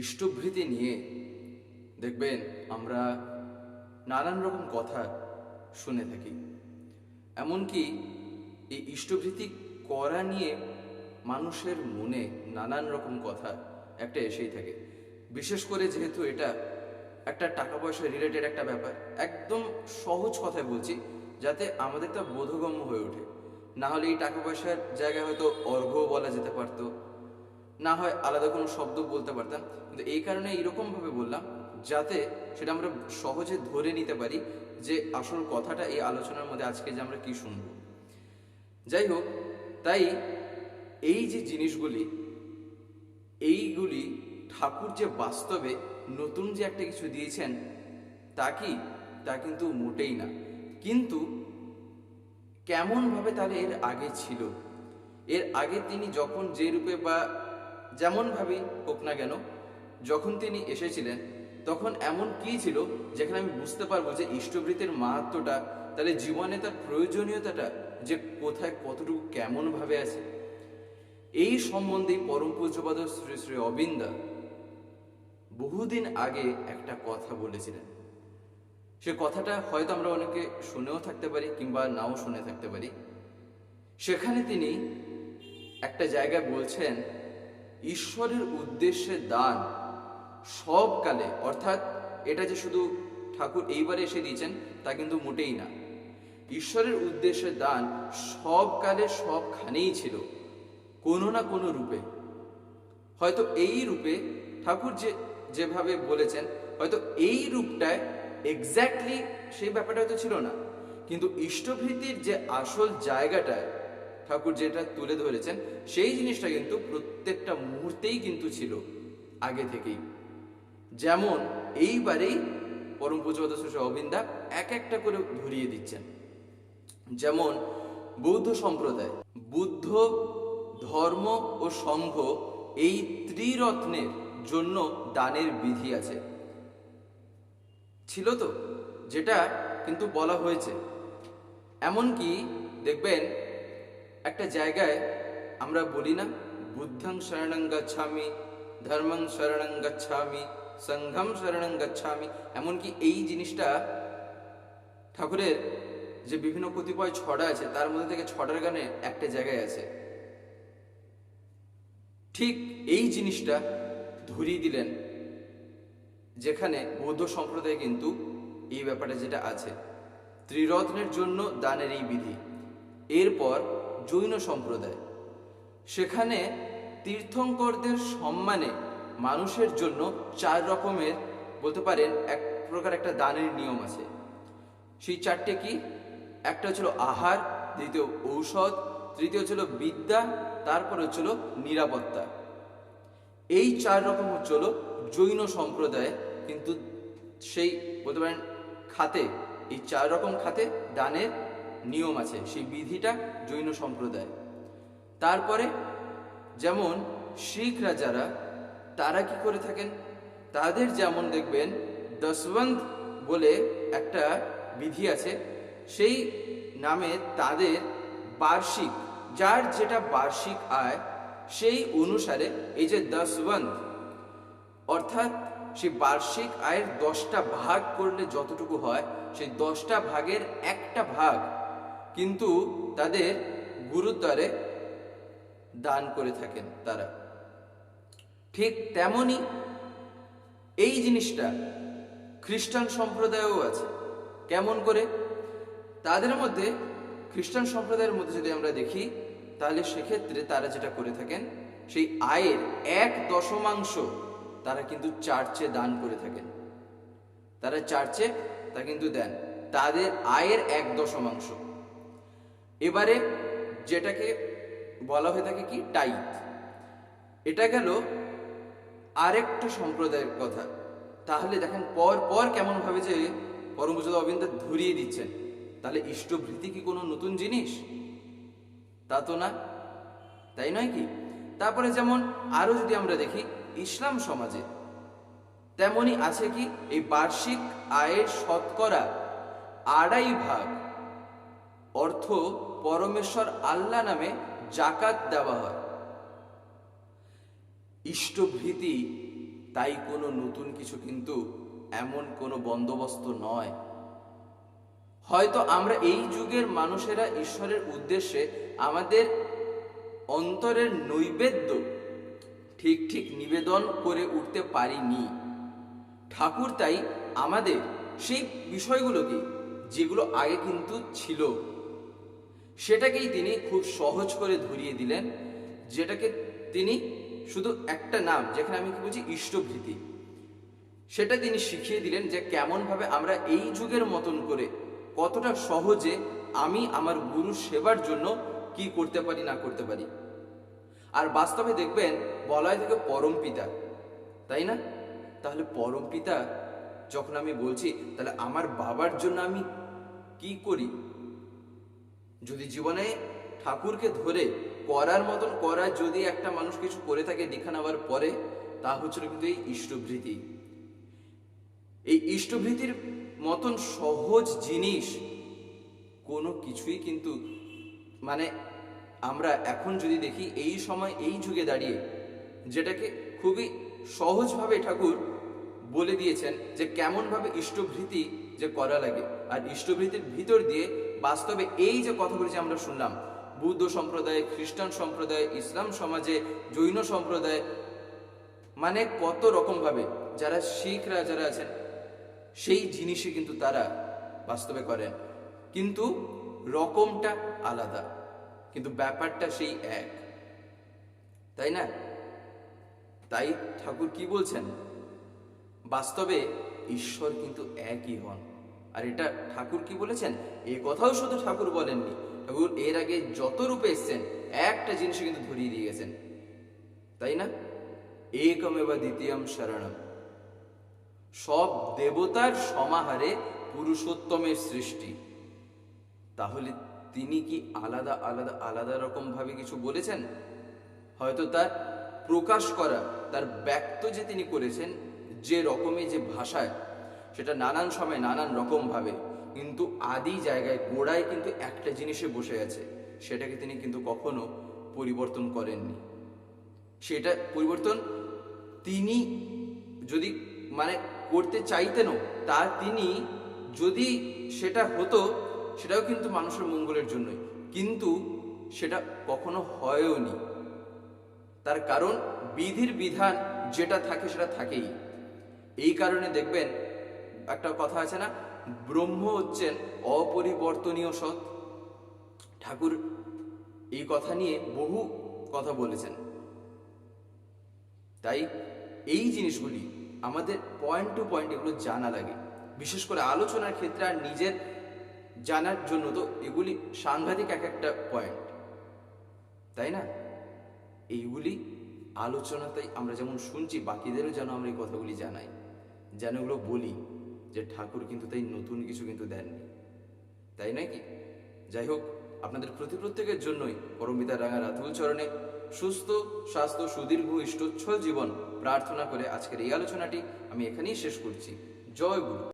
ইষ্টভৃতি নিয়ে। দেখবেন, আমরা নানান রকম কথা শুনে থাকি। এমনকি এই ইষ্টভৃতি করা নিয়ে মানুষের মনে নানান রকম কথা একটা এসেই থাকে। বিশেষ করে যেহেতু এটা একটা টাকা পয়সা রিলেটেড একটা ব্যাপার, একদম সহজ কথায় বলছি, যাতে আমাদের তা বোধগম্য হয়ে ওঠে। না হলে এই টাকা পয়সার জায়গায় হয়তো অর্ঘ্য বলা যেতে পারতো না হয় আলাদা কোনো শব্দ বলতে পারতাম। কিন্তু এই কারণে এইরকমভাবে বললাম, যাতে সেটা আমরা সহজে ধরে নিতে পারি যে আসল কথাটা এই আলোচনার মধ্যে আজকে যে আমরা কি শুনব। যাই হোক, তাই এই যে জিনিসগুলি, এইগুলি ঠাকুর যে বাস্তবে নতুন যে একটা কিছু দিয়েছেন, তা কি? তা কিন্তু মোটেই না। কিন্তু কেমনভাবে তাহলে এর আগে ছিল? এর আগে তিনি যখন যে রূপে বা যেমনভাবেই হোক না কেন, যখন তিনি এসেছিলেন, তখন এমন কি ছিল যেখানে আমি বুঝতে পারব যে ইষ্টবৃত্তের মাহাত্মটা, তাহলে জীবনে তার প্রয়োজনীয়তাটা যে কোথায় কতটুকু কেমনভাবে আছে। এই সম্বন্ধে পরম পূজ্যপাদ শ্রী শ্রী অবিন্দা বহুদিন আগে একটা কথা বলেছিলেন। সে কথাটা হয়তো আমরা অনেকে শুনেও থাকতে পারি কিংবা নাও শুনে থাকতে পারি। সেখানে তিনি একটা জায়গায় বলছেন ঈশ্বরের উদ্দেশ্যে দান। সব কালে, অর্থাৎ এটা যে শুধু ঠাকুর এইবারে এসে দিয়েছেন, তা কিন্তু মোটেই না। ঈশ্বরের উদ্দেশ্যে দান সব কালে সবখানেই ছিল, কোনো না কোনো রূপে। হয়তো এই রূপে ঠাকুর যে, যেভাবে বলেছেন, হয়তো এই রূপটায় এক্স্যাক্টলি সেই ব্যাপারটা হয়তো ছিল না। কিন্তু ইষ্টভৃতির যে আসল জায়গাটা ঠাকুর যেটা তুলে ধরেছেন, সেই জিনিসটা কিন্তু প্রত্যেকটা মুহূর্তেই কিন্তু ছিল আগে থেকেই। যেমন এইবারেই পরম পূজপদ শ্রী অবিন্দা এক একটা করে ধরিয়ে দিচ্ছেন। যেমন বৌদ্ধ সম্প্রদায়, বুদ্ধ, ধর্ম ও সংঘ এই ত্রিরত্নের জন্য দানের বিধি আছে। ছিল তো, যেটা কিন্তু বলা হয়েছে। এমনকি দেখবেন একটা জায়গায় আমরা বলি না, বুদ্ধং শরণং গচ্ছামি, ধর্মং শরণং গচ্ছামি, সংঘম শরণং গচ্ছামি। এমনকি এই জিনিসটা ঠাকুরের যে বিভিন্ন কতিপয় ছড়া আছে, তার মধ্যে থেকে ছড়ার গানে একটা জায়গায় আছে। ঠিক এই জিনিসটা ধরিয়ে দিলেন, যেখানে বৌদ্ধ সম্প্রদায় কিন্তু এই ব্যাপারটা যেটা আছে, ত্রিরত্নের জন্য দানের এই বিধি। এরপর জৈন সম্প্রদায়। সেখানে তীর্থঙ্করদের সম্মানে মানুষের জন্য চার রকমের বলতে পারেন এক প্রকার একটা দানের নিয়ম আছে। সেই চারটে কি? একটা হচ্ছিল আহার, দ্বিতীয় ঔষধ, তৃতীয় ছিল বিদ্যা, তারপর হচ্ছিল নিরাপত্তা। এই চার রকম হচ্ছিল জৈন সম্প্রদায়, কিন্তু সেই বলতে পারেন খাতে, এই চার রকম খাতে দানের নিয়ম আছে, সেই বিধিটা জৈন সম্প্রদায়। তারপরে যেমন শিখরা যারা, তারা কি করে থাকেন? তাদের যেমন দেখবেন দশবন্ধ বলে একটা বিধি আছে, সেই নামে তাদের বার্ষিক, যার যেটা বার্ষিক আয়, সেই অনুসারে এই যে দশবন্ধ, অর্থাৎ সেই বার্ষিক আয়ের দশটা ভাগ করলে যতটুকু হয়, সেই দশটা ভাগের একটা ভাগ কিন্তু তাদের গুরুদ্বারে দান করে থাকেন তারা। ঠিক তেমনি এই জিনিসটা খ্রিস্টান সম্প্রদায়ও আছে। কেমন করে? তাদের মধ্যে, খ্রিস্টান সম্প্রদায়ের মধ্যে যদি আমরা দেখি, তাহলে সেক্ষেত্রে তারা যেটা করে থাকেন, সেই আয়ের এক দশমাংশ তারা কিন্তু চার্চে দান করে থাকেন। তারা চার্চে তা কিন্তু দেন। তাদের আয়ের এক দশমাংশ। এবারে যেটাকে বলা হয়ে থাকে কি? টাইট। এটা গেল আরেকটা সম্প্রদায়ের কথা। তাহলে দেখেন, পর পর কেমন ভাবে যে পরমপূজা অবিন্দা ধরিয়ে দিচ্ছেন। তাহলে ইষ্টভৃতি কি কোনো নতুন জিনিস? তা তো না। তাই নয় কি? তারপরে যেমন আরও যদি আমরা দেখি, ইসলাম সমাজে তেমনি আছে কি? এই বার্ষিক আয়ের শতকরা আড়াই ভাগ অর্থ পরমেশ্বর আল্লাহ নামে জাকাত দেওয়া হয়। ইষ্টভীতি, তাই কোনো নতুন কিছু কিন্তু এমন কোনো বন্দোবস্ত নয়। হয়তো আমরা এই যুগের মানুষেরা ঈশ্বরের উদ্দেশ্যে আমাদের অন্তরের নৈবেদ্য ঠিক ঠিক নিবেদন করে উঠতে পারিনি। ঠাকুর তাই আমাদের সেই বিষয়গুলোকে, যেগুলো আগে কিন্তু ছিল। সেটাকেই তিনি খুব সহজ করে ধরিয়ে দিলেন, যেটাকে তিনি শুধু একটা নাম, যেখানে আমি কি বলছি, ইষ্টভৃতি, সেটা তিনি শিখিয়ে দিলেন যে কেমনভাবে আমরা এই যুগের মতন করে কতটা সহজে আমি আমার গুরু সেবার জন্য কি করতে পারি, না করতে পারি। আর বাস্তবে দেখবেন, বলা থেকে পরম পিতা, তাই না? তাহলে পরম পিতা, যখন আমি বলছি, তাহলে আমার বাবার জন্য আমি কি করি? যদি জীবনে ঠাকুরকে ধরে করার মতন করা যদি একটা মানুষ কিছু করে থাকে দীক্ষা নেওয়ার পরে, তা হচ্ছিল কিন্তু এই ইষ্টভৃতি। এই ইষ্টভৃতির মতন সহজ জিনিস কোনো কিছুই কিন্তু মানে আমরা এখন যদি দেখি এই সময় এই যুগে দাঁড়িয়ে, যেটাকে খুবই সহজভাবে ঠাকুর বলে দিয়েছেন যে কেমনভাবে ইষ্টভৃতি যে করা লাগে। আর ইষ্টভৃতির ভিতর দিয়ে বাস্তবে এই যে কথাগুলি যে আমরা শুনলাম, বুদ্ধ সম্প্রদায়, খ্রিস্টান সম্প্রদায়, ইসলাম সমাজে, জৈন সম্প্রদায় মানে কত রকমভাবে যারা শিখরা যারা আছেন, সেই জিনিসই কিন্তু তারা বাস্তবে করেন। কিন্তু রকমটা আলাদা, কিন্তু ব্যাপারটা সেই এক। তাই না? তাই ঠাকুর কি বলছেন? বাস্তবে ঈশ্বর কিন্তু একই হন। আর এটা ঠাকুর কি বলেছেন? এ কথাও শুধু ঠাকুর বলেননি। ঠাকুর, এর আগে যত রূপে এসছেন, একটা জিনিস কিন্তু ধরিয়ে দিয়ে গেছেন। তাই না? একমেবা দ্বিতীয়ম শরণম। সব দেবতার সমাহারে পুরুষোত্তমের সৃষ্টি। তাহলে তিনি কি আলাদা আলাদা আলাদা রকম ভাবে কিছু বলেছেন? হয়তো তার প্রকাশ করা, তার ব্যক্ত যে তিনি করেছেন, যে রকমে যে ভাষায় সেটা নানান সময় নানান রকম ভাবে, কিন্তু আদি জায়গায় গোড়ায় কিন্তু একটা জিনিসে বসে আছে, সেটাকে তিনি কিন্তু কখনো পরিবর্তন করেননি। সেটা পরিবর্তন তিনি যদি মানে করতে চাইতেনও, তা তিনি যদি সেটা হতো, সেটাও কিন্তু মানুষের মঙ্গলের জন্যই, কিন্তু সেটা কখনো হয়ওনি তার কারণ বিধির বিধান যেটা থাকে সেটা থাকেই। এই কারণে দেখবেন একটা কথা আছে না? ব্রহ্ম হচ্ছেন অপরিবর্তনীয় সৎ। ঠাকুর এই কথা নিয়ে বহু কথা বলেছেন। তাই এই জিনিসগুলি আমাদের পয়েন্ট টু পয়েন্ট এগুলো জানা লাগে। বিশেষ করে আলোচনার ক্ষেত্রে আর নিজের জানার জন্য তো এগুলি সাংঘাতিক এক একটা পয়েন্ট তাই না? এইগুলি আলোচনাতেই আমরা যেমন শুনছি, বাকিদেরও যেন আমরা এই কথাগুলি জানাই। যেন এগুলো বলি। যে ঠাকুর কিন্তু তাই নতুন কিছু কিন্তু দেননি। তাই নাকি যাই হোক, আপনাদের প্রতি প্রত্যেকের জন্যই পরমিতা রাঙা রাতুল চরণে সুস্থ, স্বাস্থ্য, সুদীর্ঘ, ইষ্টচ্ছল জীবন প্রার্থনা করে আজকের এই আলোচনাটি আমি এখানেই শেষ করছি। জয় গুরু।